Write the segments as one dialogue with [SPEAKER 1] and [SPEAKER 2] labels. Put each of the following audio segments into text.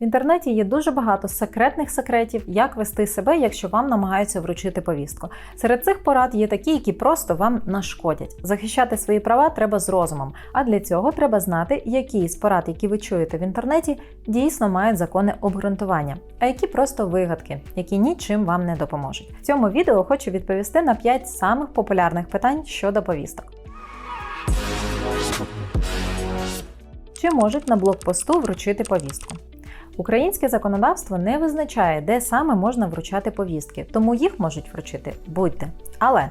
[SPEAKER 1] В інтернеті є дуже багато секретних секретів, як вести себе, якщо вам намагаються вручити повістку. Серед цих порад є такі, які просто вам нашкодять. Захищати свої права треба з розумом, а для цього треба знати, які з порад, які ви чуєте в інтернеті, дійсно мають законне обґрунтування, а які просто вигадки, які нічим вам не допоможуть. В цьому відео хочу відповісти на 5 самих популярних питань щодо повісток. Чи можуть на блокпосту вручити повістку? Українське законодавство не визначає, де саме можна вручати повістки, тому їх можуть вручити будь-де. Але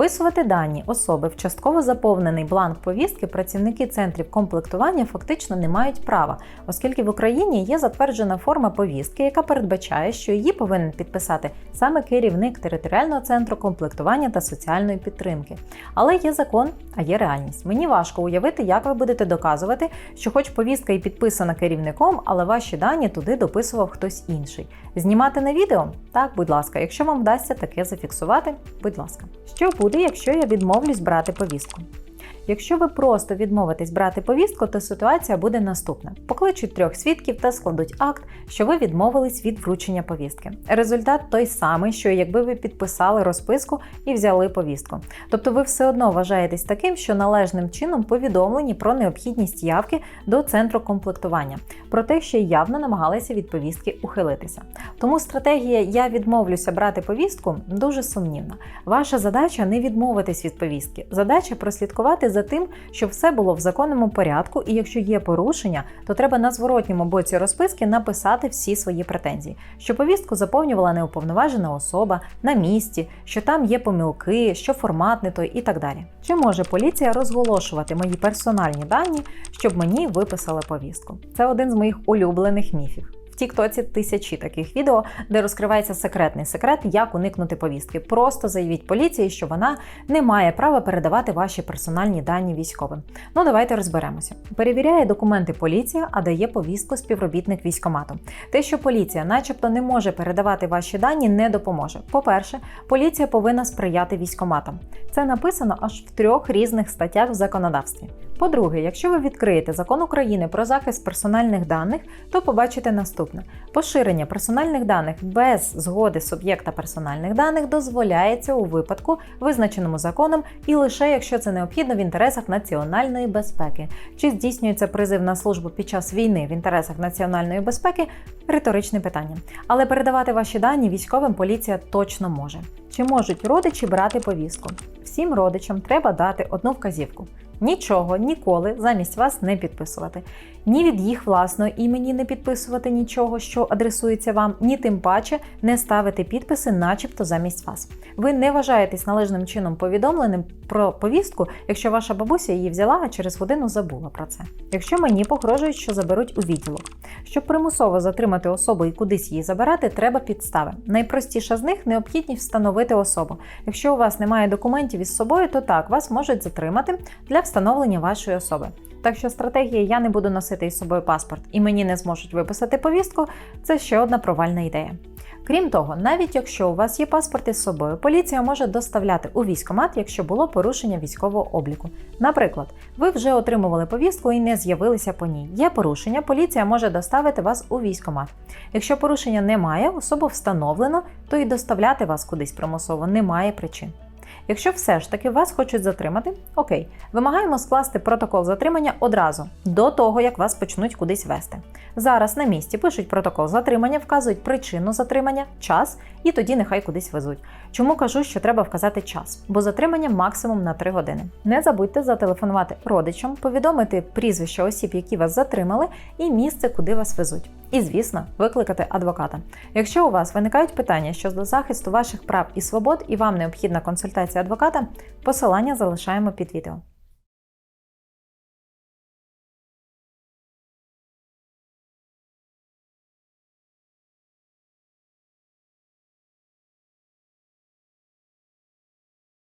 [SPEAKER 1] вписувати дані особи в частково заповнений бланк повістки працівники центрів комплектування фактично не мають права, оскільки в Україні є затверджена форма повістки, яка передбачає, що її повинен підписати саме керівник територіального центру комплектування та соціальної підтримки. Але є закон, а є реальність. Мені важко уявити, як ви будете доказувати, що, хоч повістка і підписана керівником, але ваші дані туди дописував хтось інший. Знімати на відео? Так, будь ласка, якщо вам вдасться таке зафіксувати, будь ласка. Що буде, якщо я відмовлюсь брати повістку? Якщо ви просто відмовитесь брати повістку, то ситуація буде наступна: покличуть трьох свідків та складуть акт, що ви відмовились від вручення повістки. Результат той самий, що якби ви підписали розписку і взяли повістку. Тобто ви все одно вважаєтесь таким, що належним чином повідомлені про необхідність явки до центру комплектування, про те, що явно намагалися від повістки ухилитися. Тому стратегія Я відмовлюся брати повістку дуже сумнівна. Ваша задача не відмовитись від повістки, задача прослідкувати за тим, щоб все було в законному порядку, і якщо є порушення, то треба на зворотньому боці розписки написати всі свої претензії, що повістку заповнювала неуповноважена особа на місці, що там є помилки, що формат не той і так далі. Чи може поліція розголошувати мої персональні дані, щоб мені виписали повістку? Це один з моїх улюблених міфів. Тіктоці тисячі таких відео, де розкривається секретний секрет, як уникнути повістки. Просто заявіть поліції, що вона не має права передавати ваші персональні дані військовим. Ну давайте розберемося. Перевіряє документи поліція, а дає повістку співробітник військомату. Те, що поліція, начебто, не може передавати ваші дані, не допоможе. По-перше, поліція повинна сприяти військоматам. Це написано аж в трьох різних статтях в законодавстві. По-друге, якщо ви відкриєте закон України про захист персональних даних, то побачите наступне: поширення персональних даних без згоди суб'єкта персональних даних дозволяється у випадку, визначеному законом, і лише якщо це необхідно в інтересах національної безпеки, чи здійснюється призив на службу під час війни в інтересах національної безпеки риторичне питання. Але передавати ваші дані військовим поліція точно може. Чи можуть родичі брати повістку? Всім родичам треба дати одну вказівку. Нічого ніколи замість вас не підписувати. Ні від їх власного імені не підписувати нічого, що адресується вам, ні тим паче не ставити підписи, начебто замість вас. Ви не вважаєтесь належним чином повідомленим про повістку, якщо ваша бабуся її взяла, а через годину забула про це. Якщо мені погрожують, що заберуть у відділок. Щоб примусово затримати особу і кудись її забирати, треба підстави. Найпростіша з них необхідність встановити особу. Якщо у вас немає документів із собою, то так вас можуть затримати для встановлення вашої особи. Так що стратегія я не буду носити із собою паспорт і мені не зможуть виписати повістку це ще одна провальна ідея. Крім того, навіть якщо у вас є паспорт із собою, поліція може доставляти у військкомат, якщо було порушення військового обліку. Наприклад, ви вже отримували повістку і не з'явилися по ній. Є порушення, поліція може доставити вас у військкомат. Якщо порушення немає, особу встановлено, то і доставляти вас кудись примусово немає причин. Якщо все ж таки вас хочуть затримати, окей, вимагаємо скласти протокол затримання одразу до того, як вас почнуть кудись вести. Зараз на місці пишуть протокол затримання, вказують причину затримання, час і тоді нехай кудись везуть. Чому кажу, що треба вказати час, бо затримання максимум на 3 години. Не забудьте зателефонувати родичам, повідомити прізвища осіб, які вас затримали, і місце, куди вас везуть. І, звісно, викликати адвоката. Якщо у вас виникають питання щодо захисту ваших прав і свобод, і вам необхідна консультація адвоката, посилання залишаємо під відео.